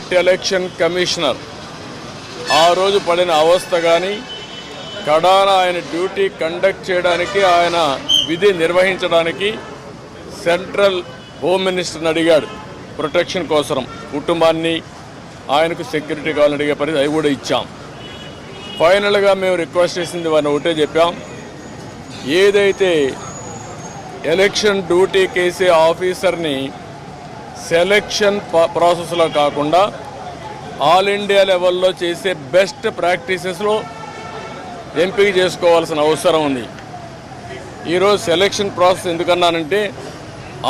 State election commissioner ఆ రోజు పడిన అవస్థ కానీ కడాన ఆయన డ్యూటీ కండక్ట్ చేయడానికి ఆయన విధి నిర్వహించడానికి సెంట్రల్ హోమ్ మినిస్టర్ని అడిగాడు. ప్రొటెక్షన్ కోసం కుటుంబాన్ని ఆయనకు సెక్యూరిటీ కావాలని అడిగే పరిస్థితి అవి కూడా ఇచ్చాం. ఫైనల్గా మేము రిక్వెస్ట్ చేసింది వారిని ఒకటే చెప్పాం. ఏదైతే ఎలక్షన్ డ్యూటీ కేసే ఆఫీసర్ని సెలెక్షన్ ప్రాసెస్లో కాకుండా ఆల్ ఇండియా లెవెల్లో చేసే బెస్ట్ ప్రాక్టీసెస్లో ఎంపిక చేసుకోవాల్సిన అవసరం ఉంది. ఈరోజు సెలక్షన్ ప్రాసెస్ ఎందుకన్నానంటే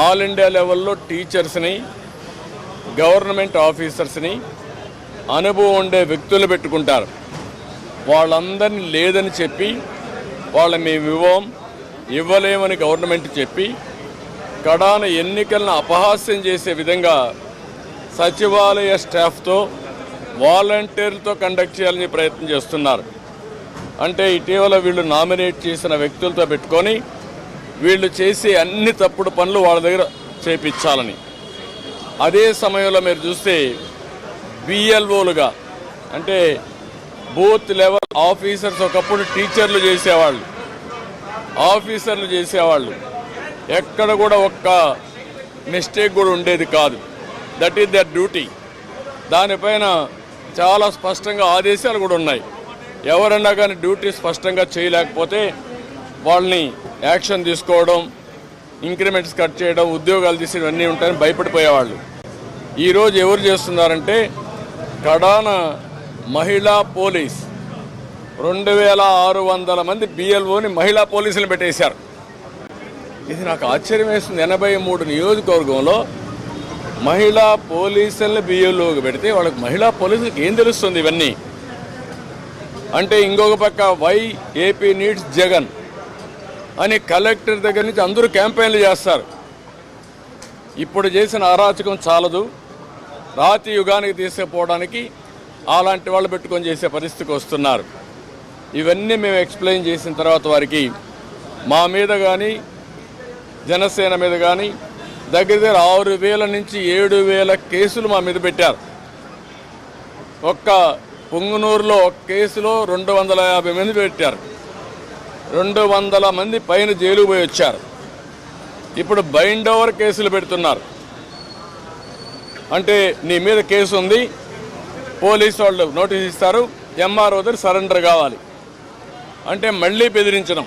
ఆల్ ఇండియా లెవెల్లో టీచర్స్ని గవర్నమెంట్ ఆఫీసర్స్ని అనుభవం ఉండే వ్యక్తులు పెట్టుకుంటారు. వాళ్ళందరినీ లేదని చెప్పి వాళ్ళ మేము ఇవ్వం ఇవ్వలేమని గవర్నమెంట్ చెప్పి కడాన ఎన్నికలను అపహాస్యం చేసే విధంగా సచివాలయ స్టాఫ్తో వాలంటీర్లతో కండక్ట్ చేయాలని ప్రయత్నం చేస్తున్నారు. అంటే ఇటీవల వీళ్ళు నామినేట్ చేసిన వ్యక్తులతో పెట్టుకొని వీళ్ళు చేసే అన్ని తప్పుడు పనులు వాళ్ళ దగ్గర చేపించాలని. అదే సమయంలో మీరు చూస్తే బిఎల్ఓలుగా అంటే బూత్ లెవెల్ ఆఫీసర్స్ ఒకప్పుడు టీచర్లు చేసేవాళ్ళు. ఆఫీసర్లు చేసేవాళ్ళు. ఎక్కడ కూడా ఒక్క మిస్టేక్ కూడా ఉండేది కాదు. దట్ ఈస్ దర్ డ్యూటీ దానిపైన చాలా స్పష్టంగా ఆదేశాలు కూడా ఉన్నాయి. ఎవరన్నా కానీ డ్యూటీ స్పష్టంగా చేయలేకపోతే వాళ్ళని యాక్షన్ తీసుకోవడం ఇంక్రిమెంట్స్ కట్ చేయడం ఉద్యోగాలు తీసేయడం అన్నీ ఉంటాయని భయపడిపోయేవాళ్ళు. ఈరోజు ఎవరు చేస్తున్నారంటే కడాన మహిళా పోలీస్. రెండు వేల ఆరు వందల మంది బిఎల్ఓని మహిళా పోలీసులు పెట్టేశారు. ఇది నాకు ఆశ్చర్యం వేస్తుంది. ఎనభై మూడు నియోజకవర్గంలో మహిళా పోలీసులను బిఎల్ఓకి పెడితే వాళ్ళకి మహిళా పోలీసులకు ఏం తెలుస్తుంది ఇవన్నీ? అంటే ఇంకొక పక్క వై ఏపీ నీడ్స్ జగన్ అని కలెక్టర్ దగ్గర నుంచి అందరూ క్యాంపెయిన్లు చేస్తారు. ఇప్పుడు చేసిన అరాచకం చాలదు. రాతి యుగానికి తీసుకుపోవడానికి అలాంటి వాళ్ళు పెట్టుకొని చేసే పరిస్థితికి వస్తున్నారు. ఇవన్నీ మేము ఎక్స్ప్లెయిన్ చేసిన తర్వాత వారికి మా మీద కానీ జనసేన మీద కానీ దగ్గర దగ్గర ఆరు వేల నుంచి ఏడు వేల కేసులు మా మీద పెట్టారు. ఒక్క పొంగునూరులో ఒక కేసులో రెండు వందల యాభై మంది పెట్టారు. రెండు వందల మంది పైన జైలు పోయి వచ్చారు. ఇప్పుడు బైండ్ ఓవర్ కేసులు పెడుతున్నారు. అంటే నీ మీద కేసు ఉంది పోలీసు వాళ్ళు నోటీస్ ఇస్తారు ఎంఆర్ఓ దగ్గర సరెండర్ కావాలి. అంటే మళ్ళీ బెదిరించడం.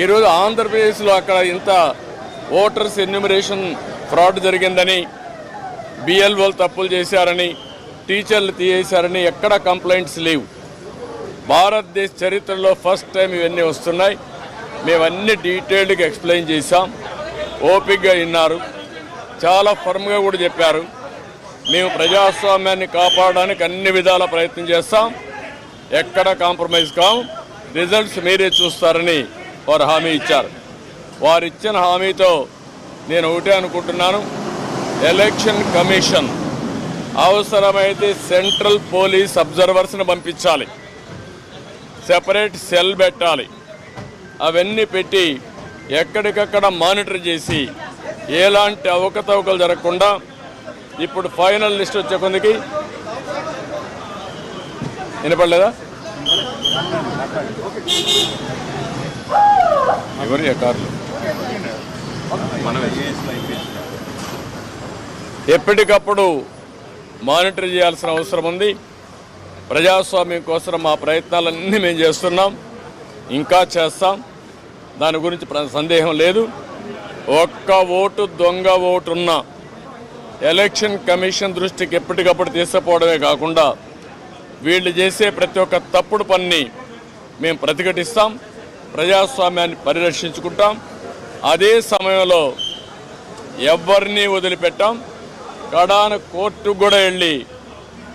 ఈరోజు ఆంధ్రప్రదేశ్లో అక్కడ ఇంత ఓటర్స్ ఎన్యూమరేషన్ ఫ్రాడ్ జరిగిందని బిఎల్ఓలు తప్పులు చేశారని టీచర్లు తీసేశారని ఎక్కడ కంప్లైంట్స్ లేవు. భారతదేశ చరిత్రలో ఫస్ట్ టైం ఇవన్నీ వస్తున్నాయి. మేమన్నీ డీటెయిల్డ్గా ఎక్స్ప్లెయిన్ చేశాం. ఓపిక్గా విన్నారు. చాలా ఫర్మ్గా కూడా చెప్పారు. మేము ప్రజాస్వామ్యాన్ని కాపాడడానికి అన్ని విధాల ప్రయత్నం చేస్తాం. ఎక్కడ కాంప్రమైజ్ కాం. రిజల్ట్స్ మీరే చూస్తారని వారు హామీ ఇచ్చారు. వారు ఇచ్చిన హామీతో నేను ఒకటే అనుకుంటున్నాను. ఎలక్షన్ కమిషన్ అవసరమైతే సెంట్రల్ పోలీస్ అబ్జర్వర్స్ని పంపించాలి. సెపరేట్ సెల్ పెట్టాలి. అవన్నీ పెట్టి ఎక్కడికక్కడ మానిటర్ చేసి ఎలాంటి అవకతవకలు జరగకుండా ఇప్పుడు ఫైనల్ లిస్ట్ వచ్చే కొందికి వినపడలేదా? ఎవరి కార్లు? ఎప్పటికప్పుడు మానిటర్ చేయాల్సిన అవసరం ఉంది. ప్రజాస్వామ్యం కోసం మా ప్రయత్నాలన్నీ మేము చేస్తున్నాం. ఇంకా చేస్తాం. దాని గురించి సందేహం లేదు. ఒక్క ఓటు దొంగ ఓటున్న ఎలక్షన్ కమిషన్ దృష్టికి ఎప్పటికప్పుడు తీసుకుపోవడమే కాకుండా వీళ్ళు చేసే ప్రతి ఒక్క తప్పుడు పనిని మేము ప్రతిఘటిస్తాం. ప్రజాస్వామ్యాన్ని పరిరక్షించుకుంటాం. అదే సమయంలో ఎవరిని వదిలిపెట్టాం. కడాన కోర్టుకు కూడా వెళ్ళి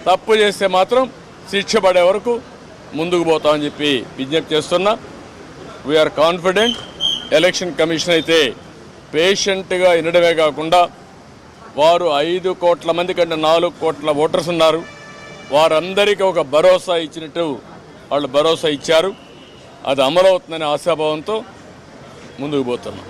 తప్పు చేస్తే మాత్రం శిక్ష పడే వరకు ముందుకు పోతామని చెప్పి విజ్ఞప్తి చేస్తున్నా. వీఆర్ కాన్ఫిడెంట్ ఎలక్షన్ కమిషన్ అయితే పేషెంట్గా వినడమే కాకుండా వారు ఐదు కోట్ల మంది కంటే నాలుగు కోట్ల ఓటర్స్ ఉన్నారు. వారందరికీ ఒక భరోసా ఇచ్చినట్టు వాళ్ళు భరోసా ఇచ్చారు. అది అమలవుతుందనే ఆశాభావంతో ముందుకు పోతున్నాం.